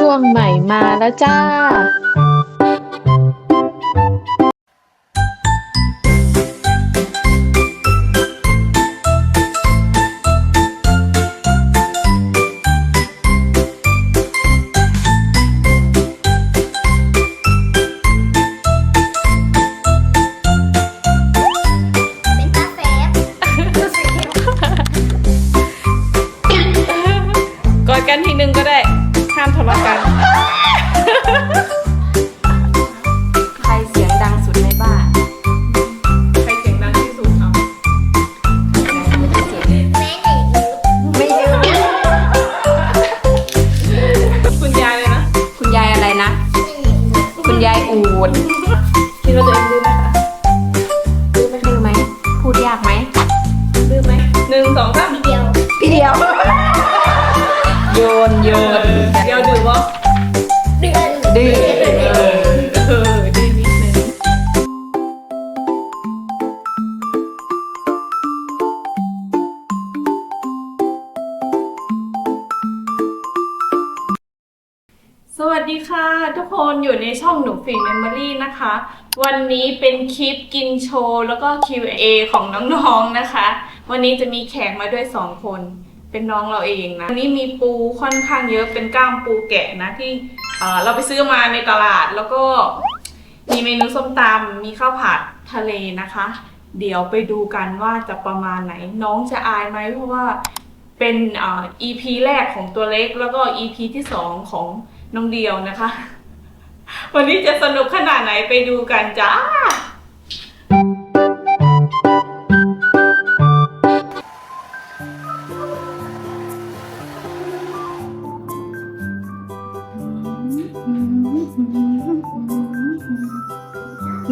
ช่วงใหม่มาแล้วจ้า วันนี้เป็นคลิปกินโชว์แล้วก็ Q&A ของน้องๆนะคะ วันนี้จะมีแขกมาด้วย 2 คน เป็นน้องเราเองนะ วันนี้มีปูค่อนข้างเยอะเป็นกล้ามปูแกะนะที่เอ่อเราไปซื้อมาในตลาดแล้วก็มีเมนูส้มตำมีข้าวผัดทะเลนะคะ เดี๋ยวไปดูกันว่าจะประมาณไหน น้องจะอายไหมเพราะว่าเป็นเอ่อ EP แรกของตัวเล็กแล้วก็ EP ที่สองของน้องเดียวนะคะ วันนี้จะสนุกขนาดไหนไปดูกันจ้า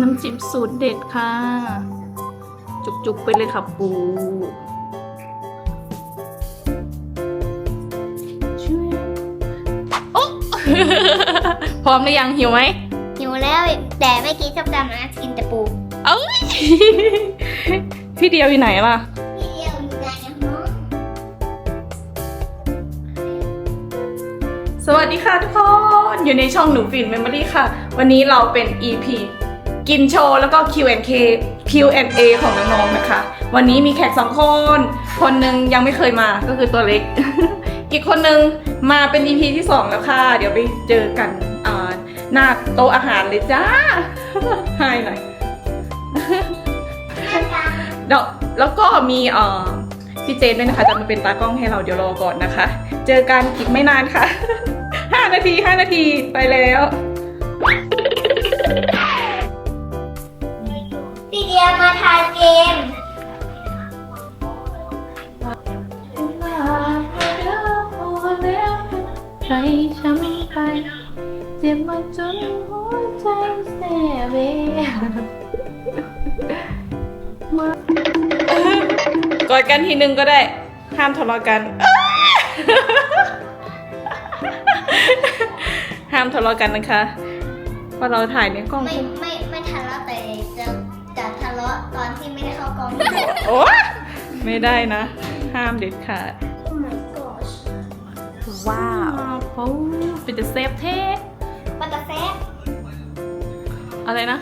น้ำจิ้มสูตรเด็ดค่ะ จุกๆไปเลยค่ะปูช่วยโอ๊ะ พร้อมหรือยังหิวไหมหิวแล้วแต่ไม่กินส้มตำนะกินแต่ปูเอ้ย พี่เดียวอยู่ไหนล่ะ พี่เดียวอยู่ในห้องสวัสดีค่ะทุกคน อยู่ในช่องหนูฟินเมมโมรี่ค่ะ วันนี้เราเป็น EP กินโชว์แล้วก็ Q&A Q&A ของน้องๆนะคะ วันนี้มีแขกสองคน คนหนึ่งยังไม่เคยมาก็คือตัวเล็ก อีกคนหนึ่งมาเป็น EP ที่สองแล้วค่ะ เดี๋ยวไปเจอกันอ่า หน้าโต๊ะอาหารเลยจ้าไฮหน่อยเดี๋ยวแล้วก็มีเอ่อพี่เจนด้วยนะคะ จะมาเป็นตากล้องให้เราเดี๋ยวรอก่อนนะคะ เจอกันอีกไม่นานค่ะห้านาทีห้านาทีไปแล้วพี่เดียวมาทานเกมใครช้ำใครเจ็บมาจนหัวใจแสบเวกอดกันทีนึงก็ได้ ห้ามทะเลาะกัน ห้ามทะเลาะกันนะคะเพราะเราถ่ายในกล้อง ไม่ไม่ไม่ทะเลาะแต่จะจะทะเลาะตอนที่ไม่ได้เข้ากองโอ้ไม่ได้นะ ห้ามเด็ดขาดโอ้ my gosh ว้าวเขาเป็นจะเซฟเท่ ปัตตาแฟบอะไรนะ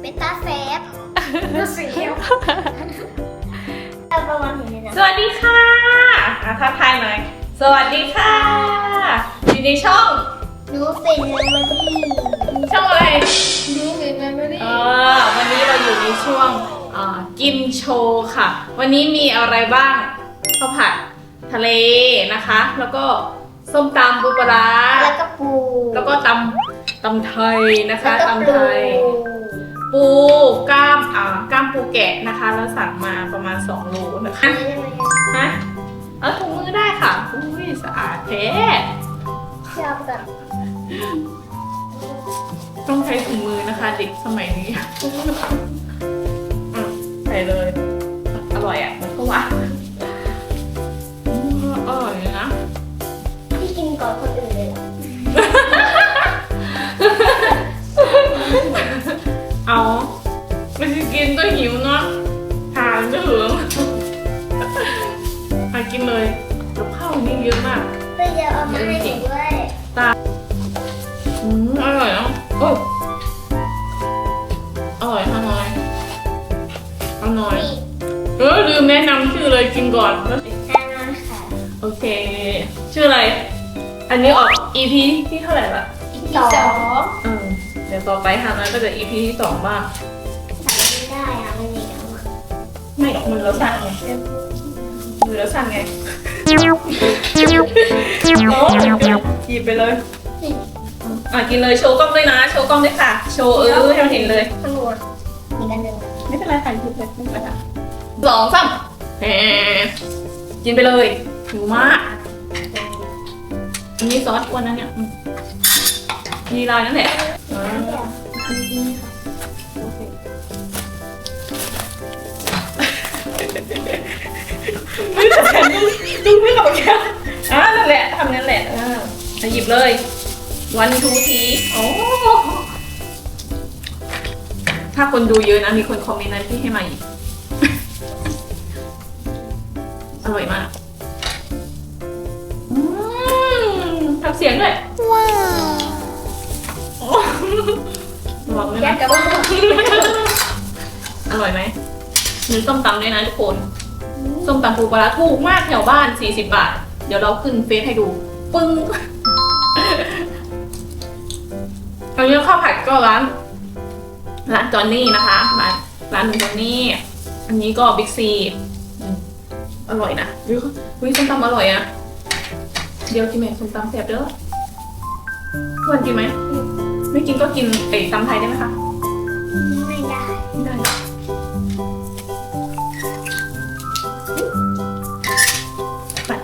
เป็นตาแฟบเราประมาณเห็นเลยนะสวัสดีค่ะอะทักทายหน่อย สวัสดีค่ะ อยู่ในช่อง หนูเป็นเมมโมรี่ช่องอะไร หนูเป็นเมมโมรี่เออวันนี้เราอยู่ในช่วงอ่ากินโชว์ค่ะ วันนี้มีอะไรบ้างข้าวผัดทะเลนะคะ แล้วก็ ส้มตำปูปลาร้าแล้วก็ปูแล้วก็ตำตำไทยนะคะแล้วก็ตำปูไทยปูกล้ามอ่ากล้ามปูแกะนะคะ แล้วสั่งมาประมาณ2โลนะคะ ฮะ เอาถุงมือได้ค่ะ อุ้ยสะอาดแท้ ชอบแบบต้องใช้ถุงมือนะคะเด็กสมัยนี้อืมใส่เลย อร่อยอะ มันก็หวาน กินก็หิวเนาะทานก็เหืองมากินเลยกับข้าวนี่เยอะมากเปอะเอามาให้หนูด้ยตาอืมอร่อยเนาะโอ้อร่อยฮานอยฮานอยเออลืมแนะนำชื่อเลยกินก่อนแน่นอนค่ะ โอเค ชื่ออะไร อันนี้ออก EP ที่เท่าไหร่ละอีสองเเดี๋ยวต่อไปฮานอยก็จะ EP ที่สองบ้าง ไม่หรอกมือเราสั่นไงมือเราสั่นไงโอ้หยิบไปเลยอะกินเลยโชว์กล้องด้วยนะ โชว์กล้องด้วยค่ะ โชว์เออให้มันเห็นเลยข้างบนมีกันหนึ่งไม่เป็นไรค่ะหยิบเลยไม่เป็นไรค่ะสองสามแหมกินไปเลยหิวมากอันนี้ซอสกวนนั้นเนี่ยอืมมีลายนั่นแหละ ไม่แต่ฉันดูไม่ออกแค่อ่านั่นแหละทำนั่นแหละอ่าอะหยิบเลย วันทูทีโอ้ถ้าคนดูเยอะนะ มีคนคอมเมนต์นั้นที่ให้มาอีก อร่อยมากอืมทำเสียงด้วยว้าวระวังด้วยแยนะกกับว่าอร่อยไหมมีส้มตำด้วยนะทุกคน ส้มตำปูปลาร้าถูกมากแถวบ้าน 40 บาท เดี๋ยวเราขึ้นเฟซให้ดู ปึ้งอันนี้ข้าวผัดก็ร้าน ร้านจอนนี่นะคะ ร้านร้านจอนนี่ อันนี้ก็บิ๊กซี อร่อยนะวิส้มตำอร่อยอะเดี๋ยวกินไหมส้มตำแซ่บเด้อควรกินไหม ไม่กินก็กินไอ้ตำไทยได้ไหมคะ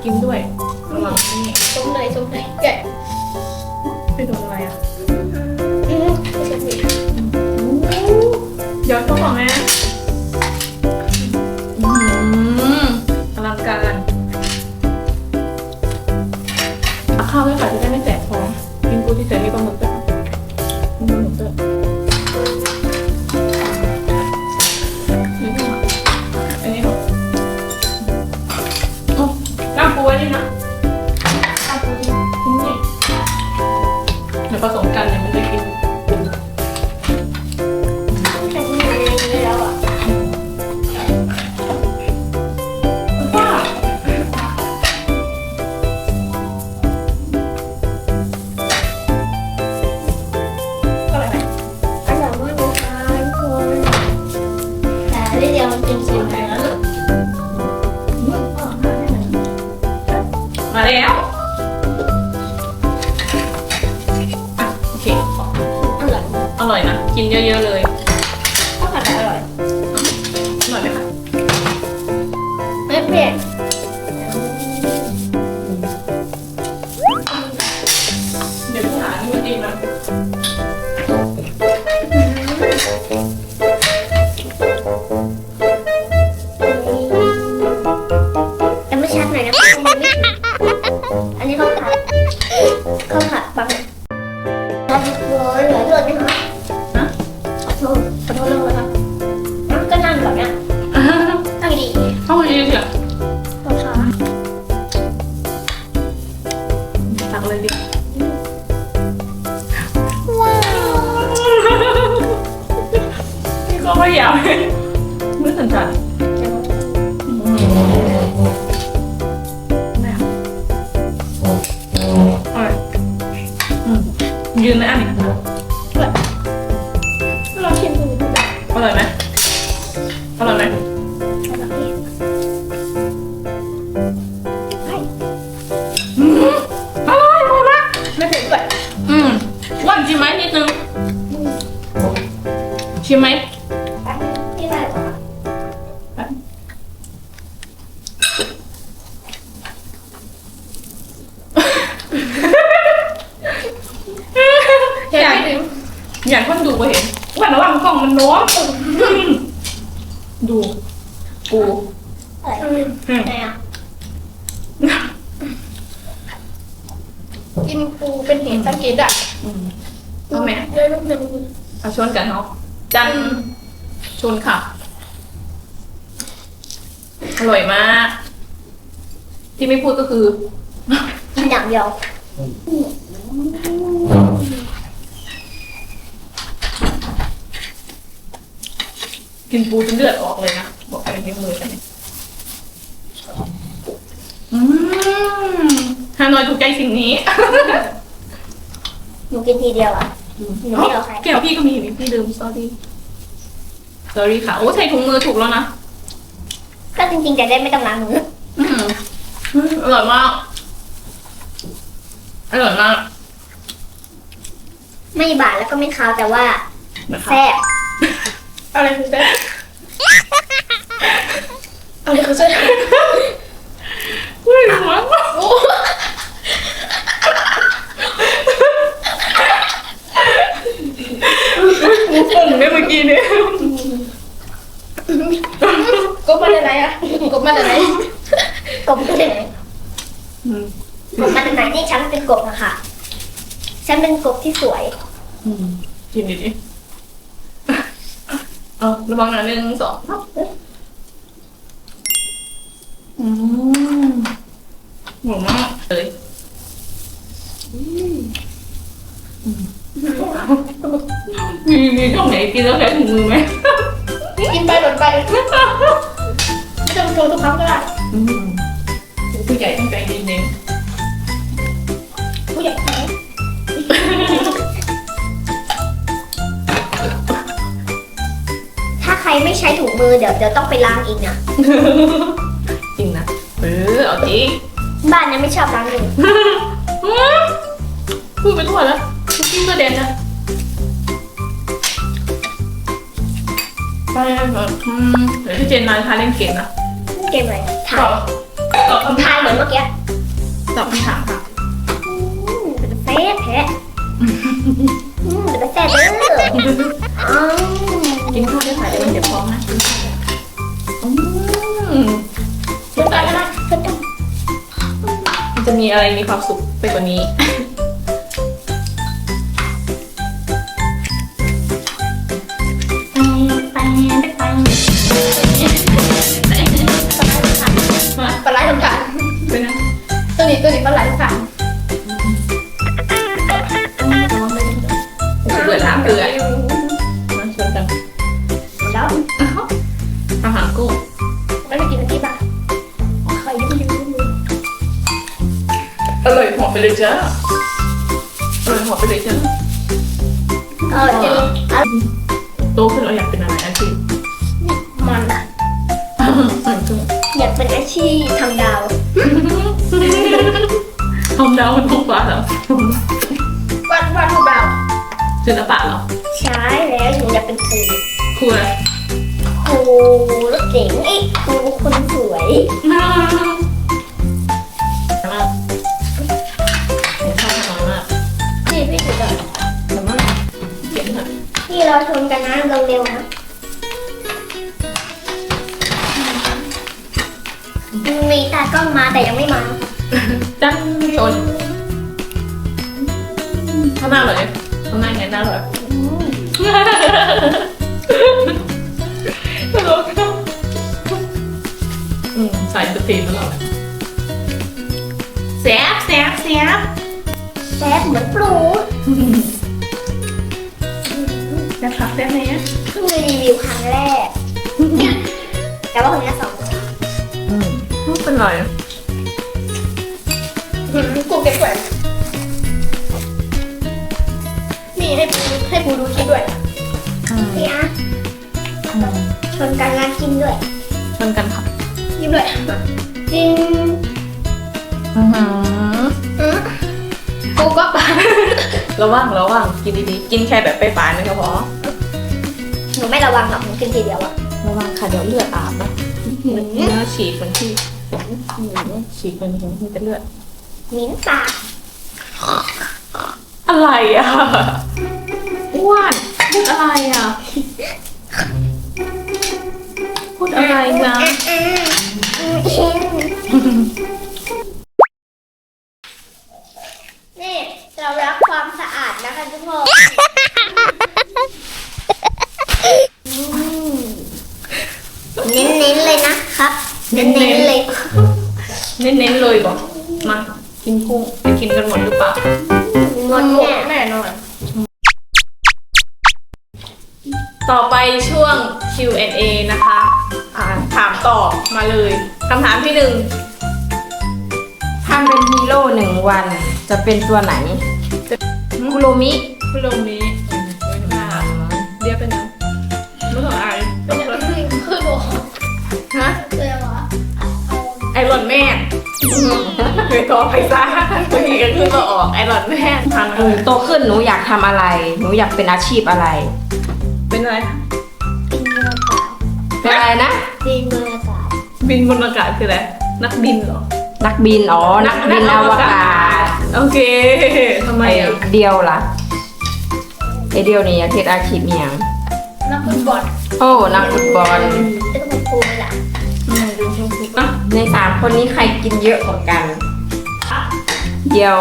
กินด้วยระวังนี่ซุ้มเลยซุ้มเลยเกิดไปโดนอะไรอะ มาแล้ว โอเค อร่อย อร่อยนะ กินเยอะๆเลย นี่ก็ กินปูเป็นเหตุสังเกตอะอืมเอาไหมด้วยลูกหนึ่งเอาชนกันเนาะจันชนค่ะ อร่อยมาก ที่ไม่พูดก็คือกินอย่างเดียวกินปูจนเลือดออกเลยนะ บอกเป็นที่มือกันเนี่ยอืม ฮานอยถูกใจสิ่งนี้หนูกินทีเดียวอะหนูไม่เอาใครแก้วพี่ก็มีพี่ลืม sorry sorry ค่ะ โอ้ใส่ถุงมือถูกแล้วนะก็จริงๆจะได้ไม่ต้องล้างมืออืมอร่อยมาก อร่อยมาก ไม่บาดแล้วก็ไม่คาวแต่ว่านะคะแซ่บอะไรคือแซ่บอะไรเขาช่ว ใครไม่ใช้ถุงมือเดี๋ยวเดี๋ยวต้องไปล้างอีกนะๆจริงนะเออเอาจริงบ้านยังไม่ชอบล้างมือพูดไปทั่วแล้วกินก็เด่นนะไปแบบอืมเดี๋ยวพี่เจนนายทาเล่นเก่งนะเกมอะไรถ่าตอยบตอบคำถาถ่ายมเหมือนเมื่อกี้ตอบคำถามค่ะอืมเป็นแซ่บแท้อืมเป็นแซ่บเด้ออ๋อ กินข้าวได้ค่ะเดี๋ยวเดี๋ยวพร้อมนะอืมเชิญกันนะเชิญกันมันจะมีอะไรมีความสุขไปกว่านี้ เราชนกันนะเร็วๆนะมีตากล้องมาแต่ยังไม่มาจังชนข้างหน้าเลยข้างหน้าไงหน้าเลยตลกจังอืมใส่สตรีมตลอดแซบแซบแซบแซ่บเหมือนปลู นะคะแซบไหมอะเพิ่งรีวิวครั้งแรก แต่ว่าคนนี้สองคนอืมไม่เป็นไรกูเก็บแหวนมีให้ปูให้ปูดูคลิปด้วยอืมนี่อะชนกันงานกินด้วยชนกันค่ะยิ้มด้วยจริงอือหือ อืมกูก็ปา ระวังระวังกินดีๆ กินแค่แบบไปปลายๆนึงก็พอหนูไม่ระวังหรอกหนูกินทีเดียวอะระวังค่ะเดี๋ยวเลือดอาบนะมันเนื้อฉีกมันที่ฉีกมันมีแต่เลือดมิ้นปากอะไรอะอ้วนพูดอะไรอะพูดอะไรนะ อืมอืมอืมนี่เรารักความสะอา ดนะคะทุกคนอืมเน้นๆเลยนะครับ เน้เน้นนๆเลยๆเน้นๆเลยบอกมากินกุ้งจะกินกันหมดหรือเปล่าหมดแน่แน่นอน ต่อไปช่วง Q&A นะคะอ่าถามตอบมาเลยคำถามที่หนึ่งถ้าำเป็นฮีโร่หนึ่งวันจะเป็นตัวไหนคุโรมิ คุณลงนี้เว้นมาเดี๋ยวเป็นยังไม่ต้องอายเป็นอย่างที่คือบอกฮะเลยว่าไอรอนแมนเคยต่อไปซะบางทีก็คือก็ออกไอรอนแมนทันเออโตขึ้นหนูอยากทำอะไร หนูอยากเป็นอาชีพอะไร เป็นอะไรบินบนอากาศเป็นอะไรนะบินบนอากาศบินบนอากาศคืออะไรนักบินเหรอนักบินอ๋อนักบินอวกาศโอเคทำไมไออะเดียวล่ะ ไอเดียวนี่อยากเฮ็ดอาชีพเมียงนักฟุตบอลโอ้นักฟุตบอลแล้วก็เป็นครูล่ะอะในสามคนนี้ใครกินเยอะกว่ากันเดียว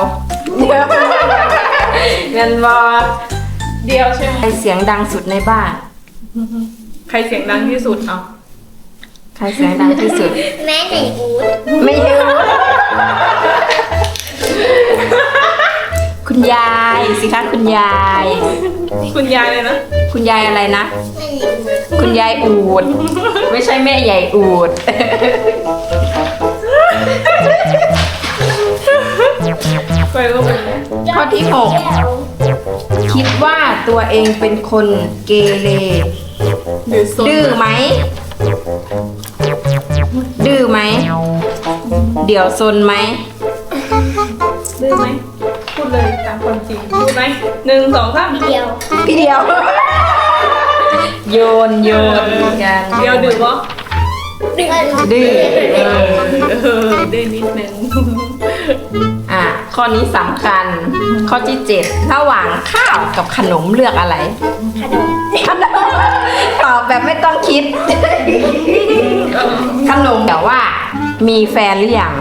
เดียวเงินบอเดียวใช่ไหมใครเสียงดังสุดในบ้าน ใครเสียงดังที่สุดเอะใครเสียงดังที่สุด แม่ไหนอูดไม่รู้ คุณยายสิคะคุณยาย คุณยายเลยนะ คุณยายอะไรนะแม่ไหนอูดคุณยายอูด ไม่ใช่แม่ใหญ่อูด ไปก็เป็นข้อที่หกคิดว่าตัวเองเป็นคนเกเรหรือโซนดื้อไหม ดื้อไหม เดี๋ยวซนไหมดื้อไหม พูดเลยตามความจริงพูดไหมหนึ่งสองสามเดียวพี่เดียว โยนโยนกันเดียวดื้อปะดื้อดื้อเออเออดื้อนิดนึงอะข้อนี้สำคัญ ข้อที่เจ็ดระหว่างข้าวกับขนมเลือกอะไร ขนมขนมตอบแบบไม่ต้องคิด ขนมแต่ว่า มีแฟนหรือยัง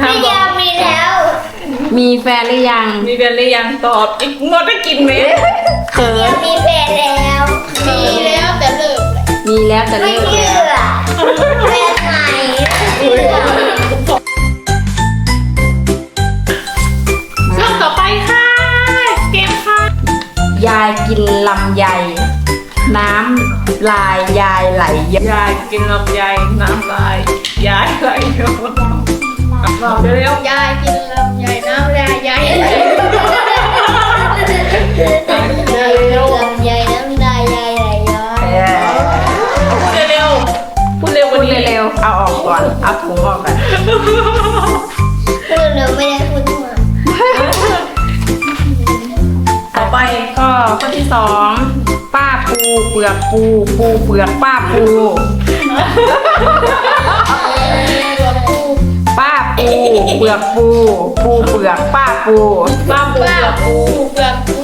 ถ้าไม่บเดีอยกวมีแล้ว มีแฟนหรือยัง มีแฟนหรือยังตอบอีกหมดได้กินไหมเขิเดียวนมีแฟนแล้ว มีแล้วแต่เลิกมีแล้วจะไม่เลิกเชื่แล้วอแฟนใหม่ไม่เชื่อช่วงต่อไปค่ะ เกมค่ะ ยายกินลำไย น้ำลายยายไหลเยอะยายกินลำไยน้ำลายยายไหลเยอะบอกเร็วยายกิน อาออกก่อน เอาถุงออกก่อนพูดเราไม่ได้พูดทั้งหมดต่อไปก็ข้อที่สองป้าปูเปลือกปูปูเปลือกป้าปูป้าปูเปลือกปูปูเปลือกป้าปูป้าปูป้ากับปูเปลือกปู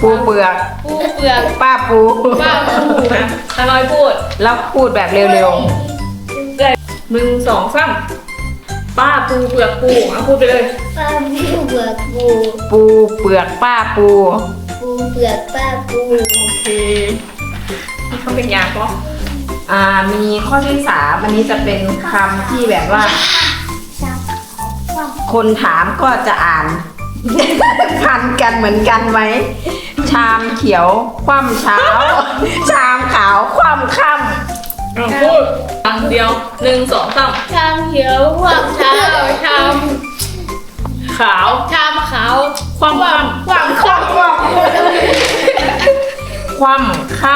ปูเปลือกปูเปลือกป้าปูป้าปูนะตาน้อยพูดแล้วพูดแบบเร็ว หนึ่งสองสามป้าปูเปลือกปูอะพูดไปเลย ป้าปูเปลือกปูๆปูเปลือกป้าปูปูเปลือกป้าปูโอเคนี่เขาเป็นยาปะอ่ามีข้อที่สามอันนี้จะเป็นคำที่แบบว่า คนถามก็จะอ่าน พันกันเหมือนกันไหมชามเขียว คว่ำเช้า ชามขาว คว่ำค่ อะพูดครั้งเดียวหนึ่งสองสามชามเขียวความเช้าชามขาวชามขาวความความความคว่ำความำคว่ำค่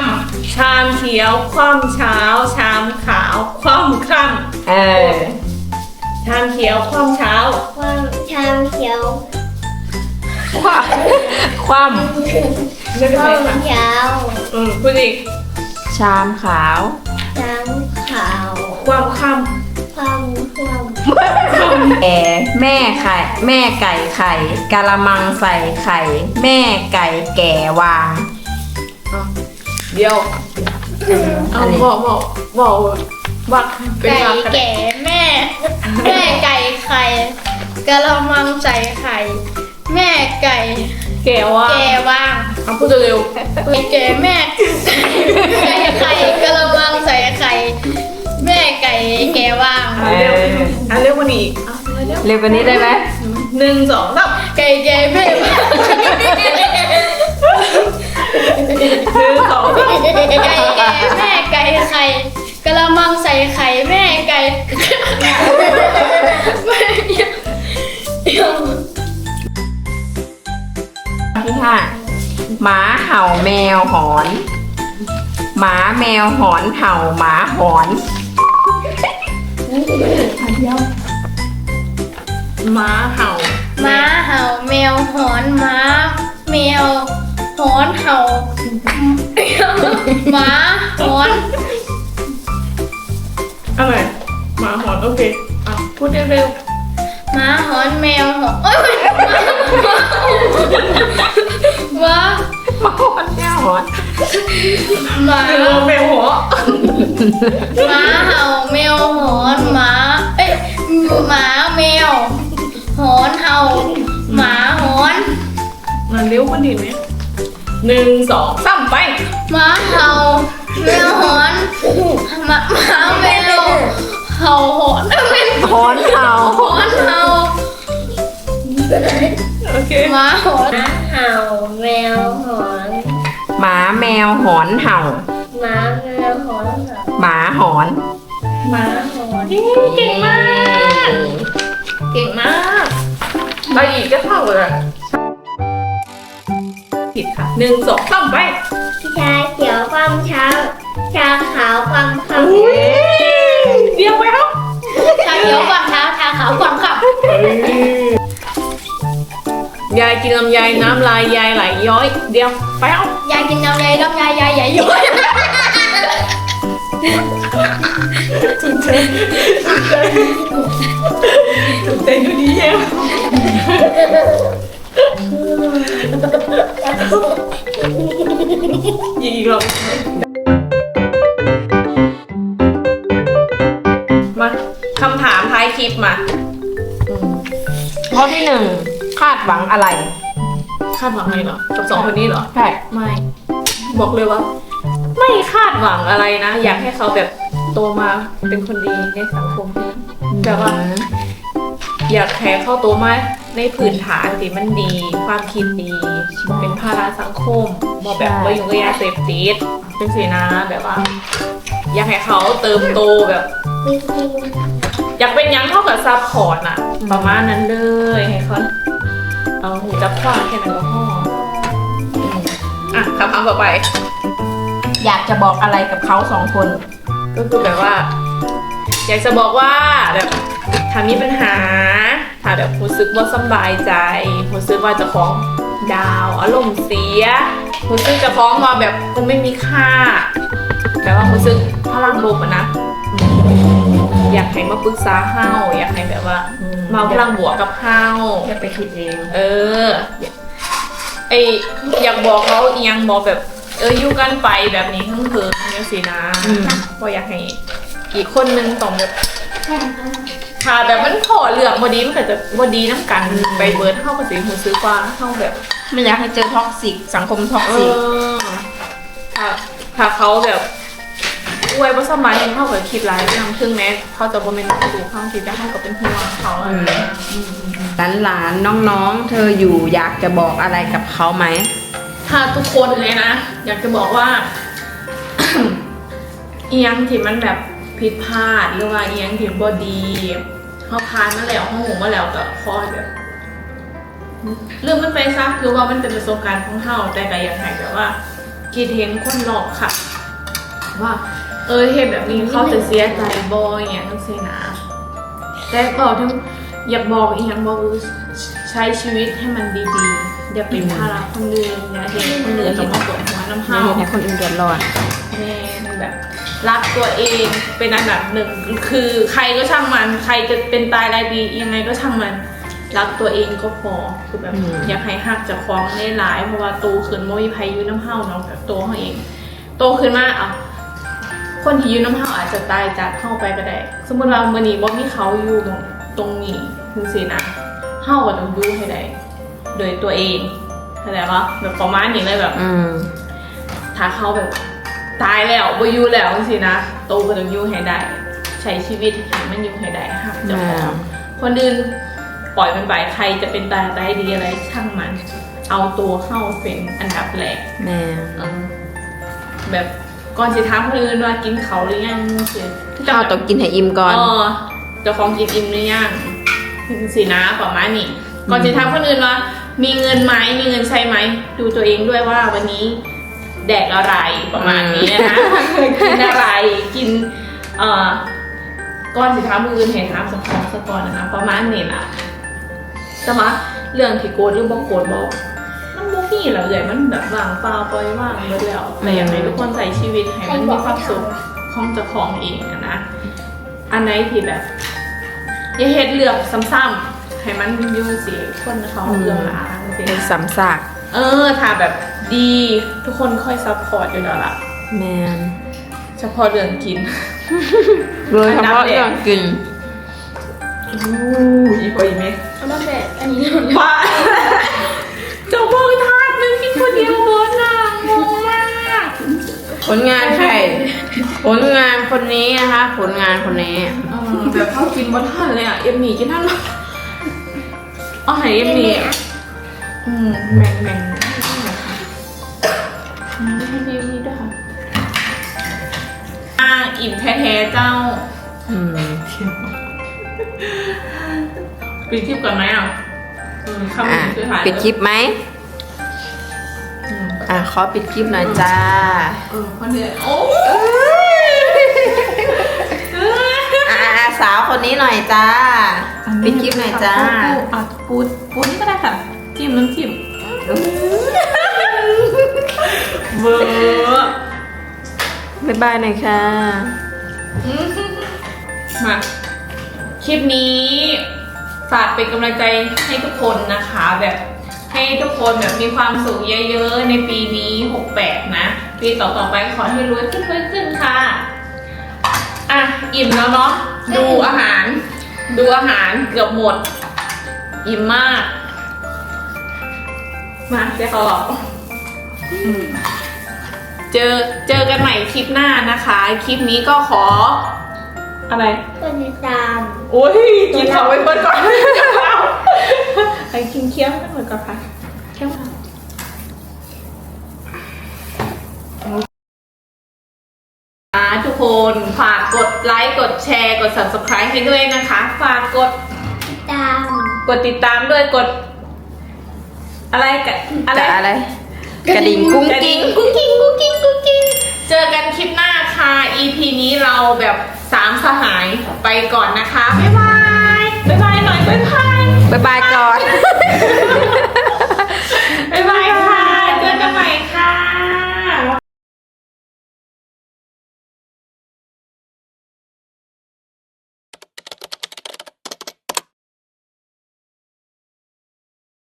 ชามเขียวคว่ำเช้า ชามขาวคว่ำค่ำเออำชามเขียวคว่ำเช้า ความชามเขียวคว่ำคว่ไม่เป็นคไรวามค่ะเช้าอืมพูดอีกำ ชามขาวชามขาวความค่ความความแอแม่ไข่แม่ไก่ไข่กะละมังใส่ไข่ แม่ไก่แก่วางำเดียวเอาอันนี้บอกบอกบอกว่าเป็นไก่ว่ากันแก่แม่ แม่ไก่ไข่กะละมังใส่ไข่ แม่ไก่แก่ว่า แก่ว่าง เอาพูดเร็วไก่แก่แม่ไก่ไข่กะละมังใส่ไข่ แม่ไก่แก่ว่างๆอะเร็วอะเร็วกว่านี้อีกเอาเร็วเร็วกว่านี้ได้ไหมหนึ่งสองสามไก่แก่แม่ว่างหนึ่งสองสามไก่แก่แม่ไก่ไข่กะกระมังใส่ไข่แม่ไก่ไม่เดี๋ยวที่ห้า หมาเห่าแมวหอน หมาแมวหอนเห่าหมาหอนม้าเห่าม้าเห่าแมวหอนม้าแมวหอนเห่าหมาหอนอะไรหมาหอนโอเคอะพูดเร็วหมาหอนแมวหอนเอ้ย ไม่ม้าหมาหอนแมวหอนหมาๆเร็วเร็วหัวหมาเห่าแมวหอนหมาเอ้ยหมาแมวหอนเห่าหมาหอนมันเร็วกว่านี้ไหมหนึ่งสองสามไปหมาเห่าแมวหอนหมาหมาแมวเห่าหอนเอ้ยไม่หอนเห่าหอนเห่า โอเคหมาหอนเห่าแมวหอนหมาแมวหอนเห่า หมาแมวหอนหมาหอน หมาหอนเก่งมาก เก่งมากไปอีกก็เท่าเลยผิดค่ะหนึ่งสองสามไปชาเขียวความเช้าชาขาวความค่เดียวไปครับชาเขียวก่อนเช้าชาขาวก่อนขับยายกินลำ ไยน้ำลายยายไหลย้อยเดียวไปเอายายกิ หวังอะไร คาดหวังอะไรเหรอกับสองคนนี้เหรอ ใช่ ไม่ บอกเลยว่า ไม่คาดหวังอะไรนะ อยากให้เขาแบบโตมาเป็นคนดีในสังคมแบบว่า อยากแค่เข้าโตมาในพื้นฐานที่มันดี ความคิดดีบ่เป็นภาระสังคมบอกแบบว่าอยู่กับยาเสพติดเป็นสีนะแบบว่า อยากให้เขาเติมโตแบบ อยากเป็นหยังเท่ากับซับพอร์ตอะประมาณนั้นเลยให้เขา เอาหูจับขว้างแค่นั้นก็พออืมอะคำถามต่อไป อยากจะบอกอะไรกับเขาสองคน ก็คือแบบว่า อยากจะบอกว่าแบบถ้ามีปัญหา ถ้าแบบรู้สึกว่าสำบายใจรู้สึกว่าเจะฟ้าของดาวอารมณ์เสียรู้สึกเจะฟ้าของว่าแบบกูไม่มีค่าแบบว่ารู้สึกพลังลบอะนะ อยากให้มาปรึกษาเฮาอยากให้แบบว่าอืมมาพลังบวกกับเฮาอย่าไปคิดเองเออไออยากบอกเขาอีหยังบอกแบบ เอออยู่กันไปแบบนี้ทั้งเพิงเนี่ยสินะอืมว่าอยากให้อีกคนนึงต้องแบบถ้าแบบมันพอเรื่องบดีมันก็จะบดีน้ำกันไปเบิร์ดเข้ากับสีหูซื้อกว่าเข้าแบบไม่อยากให้เจอท็อกซิกสังคมท็อกเอซิกอถ้าถ้าเขาแบบ อวยว่าสมัยนี้เขาก็คิดร้ายเรื่องซึ่งแม้เขาจะบ่เป็นนักดูเขาคิดได้เขาก็เป็นห่วงเขาอะไรอย่างเงี้ยหลานหลานๆน้องๆ เธออยู่อยากจะบอกอะไรกับเขาไหม ถ้าทุกคนเลยนะ อยากจะบอกว่า เอียงที่มันแบบผิดพลาดหรือว่าเอียงที่บอดีเขาพานมาแล้วเขาหูมาแล้วก็คอยแบบเรื่องมันไปซะคือว่ามันเป็นประสบการณ์ของเขาแต่ก็อยากให้แบบว่าคิดเห็นคนรอบค่ะ ว่า เออเห็นแบบนี้เขาจะเสียใจบอยอย่างเงี้ยทั้งสิ้นนะแต่บอกทั้งอยากบอกอีกอย่างบอกว่าใช้ชีวิตให้มันดีๆอย่าเป็นภาระคนอื่นอย่าเห็นคนอื่นต้องมาปวดหัวน้ำไม่เห่าให้คนอื่นเดือดร้อนแม่มันแบบรักตัวเองเป็นอันดับหนึ่งคือใครก็ช่างมัน ใครจะเป็นตายรายดียังไงก็ช่างมันรักตัวเองก็พอคือแบบอืมอยากให้หักจากคล้องได้หลายเพราะว่าโตขึ้นโมยพายุน้ำเห่าเนาะแบบโตเขาเอง โตขึ้นมาอะ คนที่อยูน้ำเห่าอาจจะตายจากเข้าไปก็ได้ สมมติว่ามื่อนี้ว่ามีเขาอยู่ตรงตรงนี้คือสินะเห่าก็ต้องดูให้ได้โดยตัวเองเข้าใจปะแบบประมาณนี้เลยแบบอืมถ้าเขาแบบตายแล้วบ่อยู่แล้วสินะโตก็ต้องอยู่ให้ได้ ใช้ชีวิตให้มันอยู่ให้ได้หักเจ้าของคนอื่นปล่อยมันไปใครจะเป็นตายได้ดีอะไรช่างมัน เอาตัวเข้าเป็นอันดับแรกแม่อืมแบบ ก่อนสิท้ามคนอื่นว่ากินเขาวหรือยังสิข้าวต้องกินให้อิ่มก่อนเออเจ้าของกินอิ่มหรือยังสินะประมาณนี้ก่อนสิท้ามคนอื่นว่า มีเงินไหมมีเงินใช้ไหมดูตัวเองด้วยว่าวันนี้แดกอะไรประมาณนี้นะกินอะไรกินเอ่อก้อนสิท้ามืออื่นเห็นน้ำสะพองสะกอนนะคะประมาณนี้ล่ะแต่ว่าเรื่องที่โกรธหรือบ่โกรธบ่มัน บ่มีแล้วเลยมันแบบว่างเปล่าปล่อยว่างไปแล้วแต่อยากให้ทุกคนใส่ชีวิตให้มันมีความสุขของเจ้าของเองอะนะอันไหนที่แบบ อย่าเฮ็ดเลือกซ้ำๆให้มันอยู่สิคนเขาเรื่องละสิเป็นสำซากเออถ้าแบบดีทุกคนค่อยซัพพอร์ตอยู่แล้วล่ะแมนเฉพาะเรื่องกิน โดยเฉพาะเรื่องกินอู้ยพออีเมฆเอามาแบบอันนี้ บ้าเจ้าพ่อทาสนึงกินคนเดียวเบิร์นอะงงมาก ผลงานใครผลงานคนนี้นะคะ ผลงานคนนี้ เออแบบเข้ากินบ่ทันเลยอะ เอ็มหมี่กินทันหรอเอาไหนเอ็มหมี่อืมแมงแมงให้หน่อยค่ะอืมให้ดีนี่ด้วยค่ะอ่าอิ่มแท้ๆเจ้าอืมปิดคลิปก่อนไหมอะ อืมคำหอะนึ่งคือถ่ายปิดคลิปไหมอืมอะขอปิดคลิปหน่อยจ้าเออคนเดียวโอ้เอออะอะสาวคนนี้หน่อยจ้าปิดคลิปหน่อยจ้าอะปูปูนี่ก็ได้ค่ะจิ้มน้ำจิ้มเบอร์บ๊ายบายหน่อยค่ะมาคลิปนี้ ฝากเป็นกำลังใจให้ทุกคนนะคะ แบบให้ทุกคนแบบมีความสุขเยอะๆ ในปีนี้ 68 นะ ปีต่อๆไปขอให้รวยขึ้นขึ้นค่ะ อะ อิ่มแล้วเนาะดูอาหาร ดูอาหารเกือบหมด อิ่มมาก มาเดี๋ยวเขาอกอืมเจอเจอกันใหม่คลิปหน้านะคะ คลิปนี้ก็ขอ อะไรคนติดตามโอ้ยกินเขาไว้เบิร์ก่อนไอ้กินเคี้ยวให้มันเหมือนกับค่ะเคี้ยวค่ะอ่าทุกคนฝากกดไลค์กดแชร์กด subscribe ให้ด้วยนะคะ ฝากกดติดตาม กดติดตามด้วยกด อะไรกันอะไรจะอะไร กระดิ่งกุ้งกิ้งกุ้งกิ้งกุ้งกิ้งกุ้งกิ้ง เจอกันคลิปหน้าค่ะ EP นี้เราแบบสามสหายไปก่อนนะคะ บ๊ายบาย บ๊ายบายหน่อย บ๊ายบาย บ๊ายบายก่อน